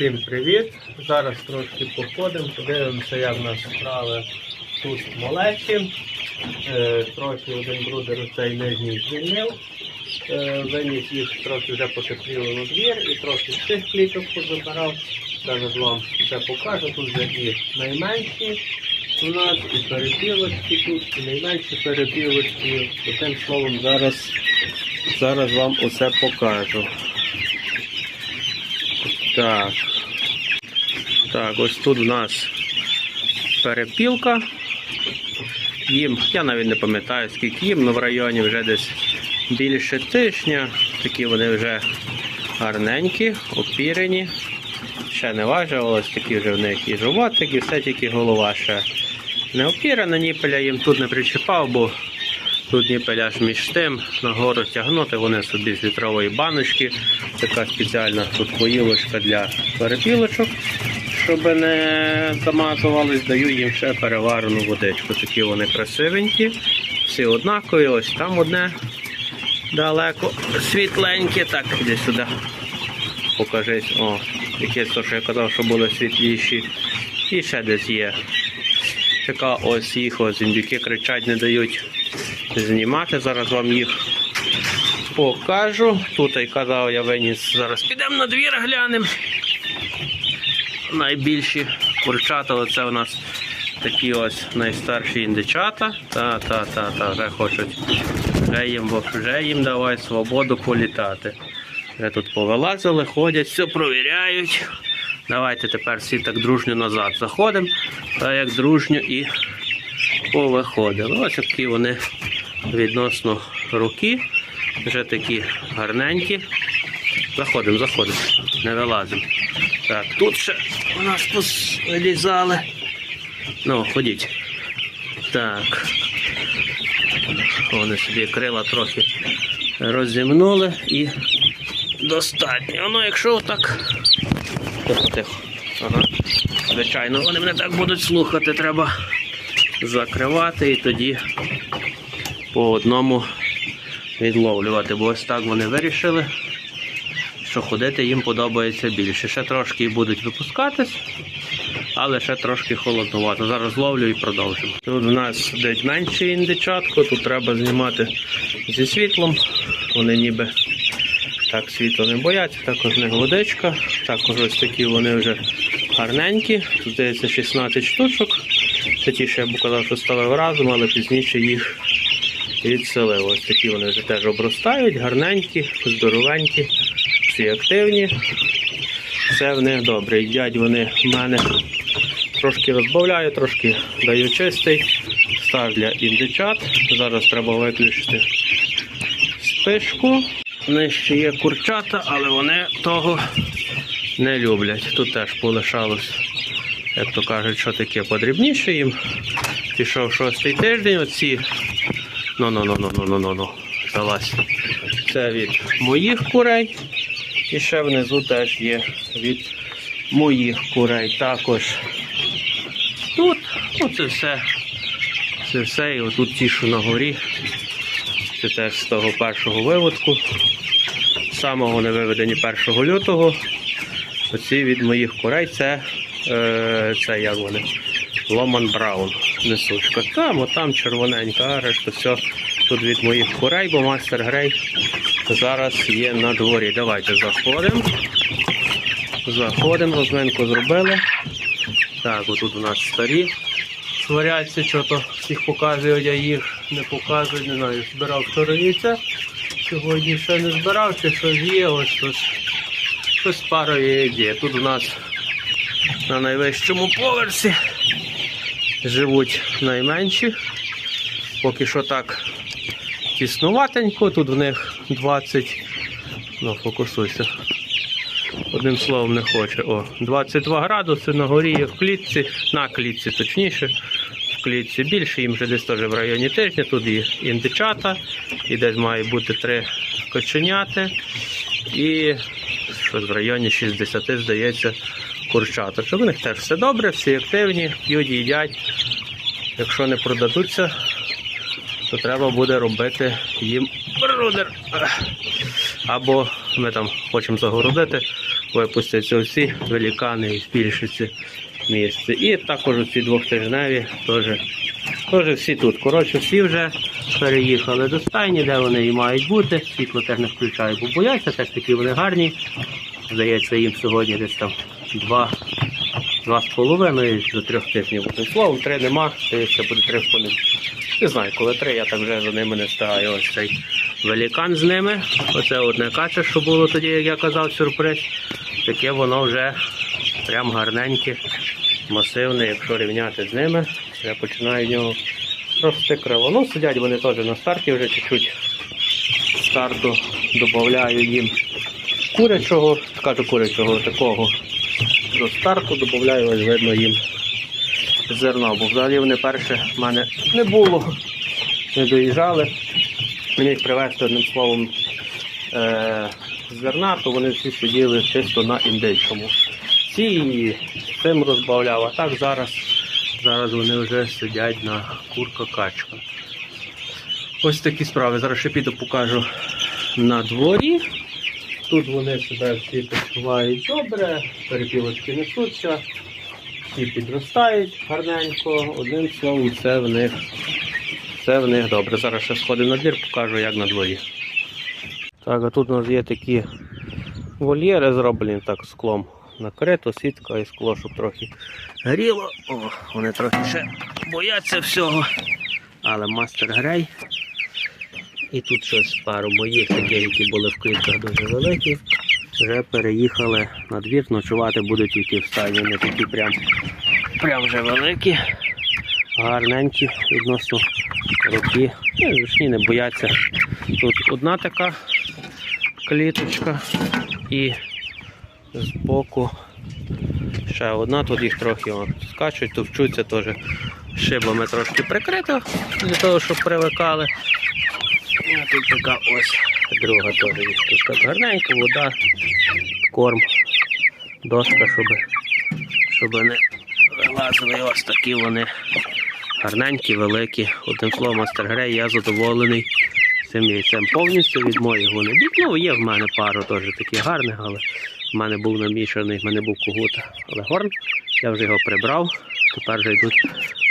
Всім привіт! Зараз трошки походимо, подивимося, як в нас справи тут малечі. Е, трохи один брудер цей нижній звільнив. Е, виніс їх трохи вже потепліло на двір і трохи з цих кліток позабирав. Зараз вам це покажу. Тут вже і найменші у нас, і перепілочки тут, і найменші перепілочки. Одним словом, зараз, зараз вам усе покажу. Так. Так, ось тут у нас перепілка. Їм, я навіть не пам'ятаю, скільки їм, але в районі вже десь більше тижня. Такі вони вже гарненькі, опірені. Ще не важувалось, такі вже в них і животик, і все тільки голова ще не опірена, ніпеля їм тут не причіпав, бо тут ніпеля ж між тим нагору тягнути, вони собі з літрової баночки. Така спеціальна тут поїлочка для перепілочок. Щоб не замазувались, даю їм ще переварену водичку. Такі вони красивенькі, всі однакові. Ось там одне далеко світленьке. Так, іди сюди. Покажись. О, якесь то, що я казав, що були світліші. І ще десь є. Така ось їх, ось індюки кричать, не дають знімати. Зараз вам їх покажу. Тут я казав, я виніс. Зараз підемо на двір глянемо. Найбільші курчата, оце у нас такі ось найстарші індичата. Та, та, та, та, вже хочуть. Вже їм, вже їм давай свободу політати. Вже тут повилазили, ходять, все провіряють. Давайте тепер всі так дружньо назад заходимо. Та як дружньо і повиходили. Ось такі вони відносно руки. Вже такі гарненькі. Заходимо, заходимо, не вилазимо. Так, тут ще у нас вилізали. Ну, ходіть. Так. Вони собі крила трохи розімнули і достатньо. Ну, якщо отак. Тихо, тихо. Ага. Звичайно, вони мене так будуть слухати, треба закривати і тоді по одному відловлювати. Бо ось так вони вирішили, що ходити їм подобається більше. Ще трошки будуть випускатись, але ще трошки холодновато. Зараз ловлю і продовжимо. Тут у нас сидить менше індичатко, тут треба знімати зі світлом. Вони ніби так світло не бояться, також не водичка. Також ось такі вони вже гарненькі. Тут здається 16 штучок. Це ті, що я б казав, що ставив разом, але пізніше їх відселив. Ось такі вони вже теж обростають, гарненькі, здоровенькі, всі активні. Все в них добре. Їдять вони в мене трошки розбавляю, трошки даю чистий. Став для індичат. Зараз треба виключити спишку. Нижче є курчата, але вони того не люблять. Тут теж полишалось, як то кажуть, що таке подрібніше їм. Пішов шостий тиждень, оці. Ну, ну, ну, ну, ну, ну, ну, ну. Залазь. Це від моїх курей. І ще внизу теж є від моїх курей. Також тут, ну це все. Це все. І отут ті, що на горі. Це теж з того першого виводку. Самого вони виведені 1 лютого. Оці від моїх курей це, е, це як вони? Ломан Браун. Несучка. Там, отам червоненька, а решта все тут від моїх курей, бо мастер Грей зараз є на дворі. Давайте заходимо. Заходимо, розминку зробили. Так, отут у нас старі сваряться, що то всіх показують, а їх не показують. Не знаю, збирав вчора. Сьогодні ще не збирав, чи щось є, ось щось, щось яєць є. Тут у нас на найвищому поверсі живуть найменші. Поки що так тіснуватенько, тут в них 20. Ну, фокусуйся. Одним словом не хоче. О, 22 градуси на горі є в клітці, на клітці точніше. В клітці більше, їм вже десь теж в районі тижня. Тут і індичата, і десь має бути три коченяти. І щось в районі 60, здається, курчата. Що в них теж все добре, всі активні, п'ють, їдять. Якщо не продадуться, то треба буде робити їм брудер. Або ми там хочемо загородити, випустяться всі великани і збільшиться місце. І також ці двохтижневі теж, теж всі тут. Коротше, всі вже переїхали до стайні, де вони і мають бути. Світло теж не включаю, бо бояться, все ж таки вони гарні. Здається, їм сьогодні десь там два, два з половиною до трьох тижнів. Словом, три нема, здається, буде три в понеділок. Не знаю, коли три, я так вже за ними не встигаю. Ось цей великан з ними. Оце одне каче, що було тоді, як я казав, сюрприз. Таке воно вже прям гарненьке, масивне, якщо рівняти з ними. Я починаю в нього рости крило. Ну, сидять вони теж на старті вже чуть-чуть старту додаю їм курячого, скажу курячого такого до старту додаю, ось видно їм зерно, бо взагалі вони перше в мене не було, не доїжджали. Мені їх привезти одним словом е- зерна, то вони всі сиділи чисто на індичому. Ці і цим розбавляв, а так зараз, зараз вони вже сидять на курка-качка. Ось такі справи. Зараз ще піду покажу на дворі. Тут вони себе всі почувають добре, перепілочки несуться, всі підростають гарненько. Одним словом, все в них, все в них добре. Зараз ще сходимо на двір, покажу, як на дворі. Так, а тут у нас є такі вольєри зроблені так склом. Накрито, сітка і скло, щоб трохи горіло. О, вони трохи ще бояться всього. Але мастер грей. І тут щось пару моїх таких, які були в клітках дуже великі. Вже переїхали на двір, ночувати будуть тільки в стайні, не такі прям, прям вже великі, гарненькі відносно руки. Ну, Вишні не бояться. Тут одна така кліточка і збоку ще одна, тут їх трохи о, скачуть, товчуться теж шибами трошки прикрито для того, щоб привикали. Ну, тут така ось друга теж так гарненько, вода, корм, доска, щоб, щоб не вилазили. Ось такі вони гарненькі, великі. Одним словом, мастер грей, я задоволений цим яйцем повністю від моїх вони бік. Ну, є в мене пару теж таких гарних, але в мене був намішаний, в мене був когут. Але горн, я вже його прибрав, тепер вже йдуть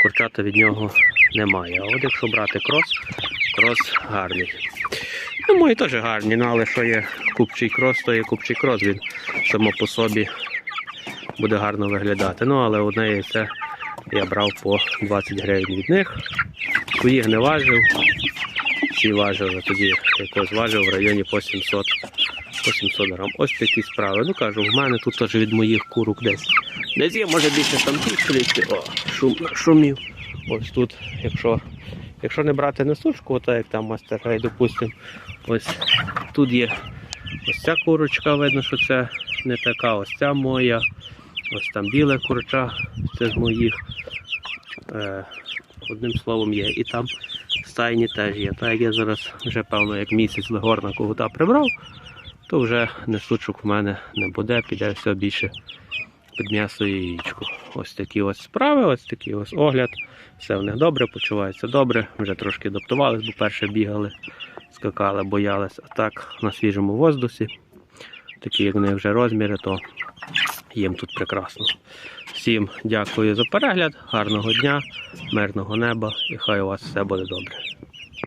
курчата від нього немає. А от якщо брати крос, крос гарний. Ну, мої теж гарні, ну, але що є купчий крос, то є купчий крос, він само по собі буде гарно виглядати. Ну, але одне яйце я брав по 20 гривень від них. Своїх не важив. Ці важили тоді, якось важив в районі по 700, по 700 грам. Ось такі справи. Ну кажу, в мене тут теж від моїх курок десь. Десь є, може більше там півклітки. О, шум, шумів. Ось тут, якщо, якщо не брати несушку, то як там мастер грей, допустимо, ось тут є ось ця курочка, видно, що це не така, ось ця моя. Ось там біле курча, це з моїх. Е, одним словом є. І там стайні теж є. Так як я зараз вже певно як місяць легорна когута прибрав, то вже несучок в мене не буде, піде все більше під м'ясо і яєчко. Ось такі ось справи, ось такий ось огляд. Все в них добре, почуваються добре. Вже трошки адаптувались, бо перше бігали, скакали, боялись. А так на свіжому воздусі, такі як в них вже розміри, то їм тут прекрасно. Всім дякую за перегляд, гарного дня, мирного неба і хай у вас все буде добре.